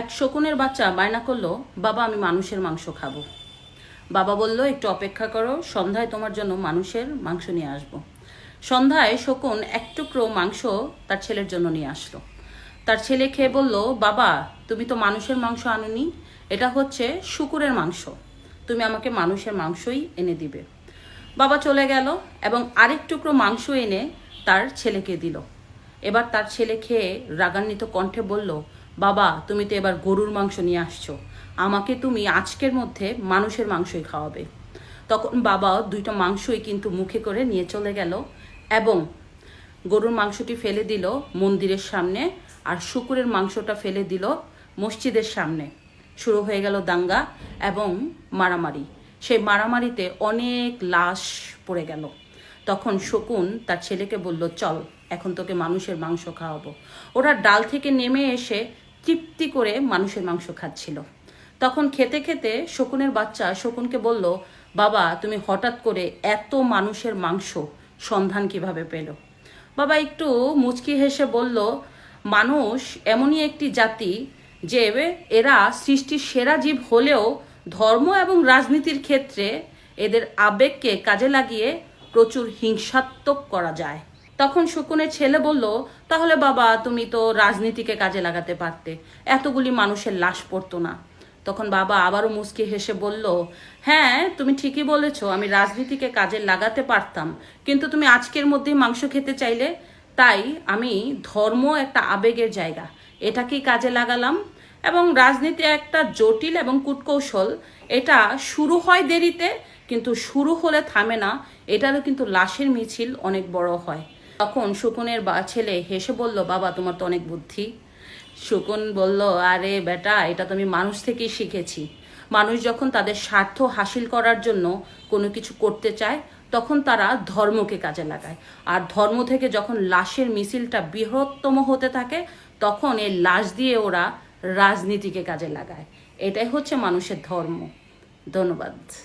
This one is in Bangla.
এক শকুনের বাচ্চা বায়না করল, বাবা, আমি মানুষের মাংস খাব। বাবা বলল, একটু অপেক্ষা করো, সন্ধ্যায় তোমার জন্য মানুষের মাংস নিয়ে আসব। সন্ধ্যায় শকুন এক টুকরো মাংস তার ছেলের জন্য নিয়ে আসলো। তার ছেলে খেয়ে বলল, বাবা, তুমি তো মানুষের মাংস আনুনি, এটা হচ্ছে শুকুরের মাংস। তুমি আমাকে মানুষের মাংসই এনে দিবে। বাবা চলে গেল এবং আরেক টুকরো মাংস এনে তার ছেলেকে দিল। এবার তার ছেলে খেয়ে রাগান্বিত কণ্ঠে বলল বাবা, তুমি তো এবার গরুর মাংস নিয়ে আসছো। আমাকে তুমি আজকের মধ্যে মানুষের মাংসই খাওয়াবে। তখন বাবা দুইটা মাংসই কিন্তু মুখে করে নিয়ে চলে গেল এবং গরুর মাংসটি ফেলে দিল মন্দিরের সামনে আর শুকুরের মাংসটা ফেলে দিল মসজিদের সামনে। শুরু হয়ে গেল দাঙ্গা এবং মারামারি। সেই মারামারিতে অনেক লাশ পড়ে গেল। তখন শকুন তার ছেলেকে বলল, চল, এখন তোকে মানুষের মাংস খাওয়াবো। ওরা ডাল থেকে নেমে এসে তৃপ্তি করে মানুষের মাংস খাচ্ছিল। তখন খেতে খেতে শকুনের বাচ্চা শকুনকে বলল, বাবা, তুমি হঠাৎ করে এত মানুষের মাংস সন্ধান কীভাবে পেল? বাবা একটু মুচকি হেসে বলল, মানুষ এমনই একটি জাতি যে এরা সৃষ্টির সেরা জীব হলেও ধর্ম এবং রাজনীতির ক্ষেত্রে এদের আবেগকে কাজে লাগিয়ে প্রচুর হিংসাত্মক করা যায়। তখন শকুনের ছেলে বলল, তাহলে বাবা, তুমি তো রাজনীতিকে কাজে লাগাতে পারতে। এতগুলি মানুষের লাশ পড়তো না। তখন বাবা আবারও মুচকি হেসে বলল হ্যাঁ তুমি ঠিকই বলেছ, আমি রাজনীতিকে কাজে লাগাতে পারতাম। কিন্তু তুমি আজকের মধ্যেই মাংস খেতে চাইলে? তাই আমি ধর্ম একটা আবেগের জায়গা। এটাকেই কাজে লাগালাম। এবং রাজনীতি একটা জটিল এবং কূটকৌশল। এটা শুরু হয় দেরিতে, কিন্তু শুরু হলে থামে না। এটারও কিন্তু লাশের মিছিল অনেক বড় হয়। তখন শকুনের বা ছেলে হেসে বলল, বাবা, তোমার তো অনেক বুদ্ধি। শকুন বলল, আরে বেটা, এটা তো আমি মানুষ থেকেই শিখেছি। মানুষ যখন তাদের স্বার্থ হাসিল করার জন্য কোনো কিছু করতে চায়, তখন তারা ধর্মকে কাজে লাগায়। আর ধর্ম থেকে যখন লাশের মিছিলটা বৃহত্তম হতে থাকে, তখন এই লাশ দিয়ে ওরা রাজনীতিকে কাজে লাগায়। এটাই হচ্ছে মানুষের ধর্ম। ধন্যবাদ।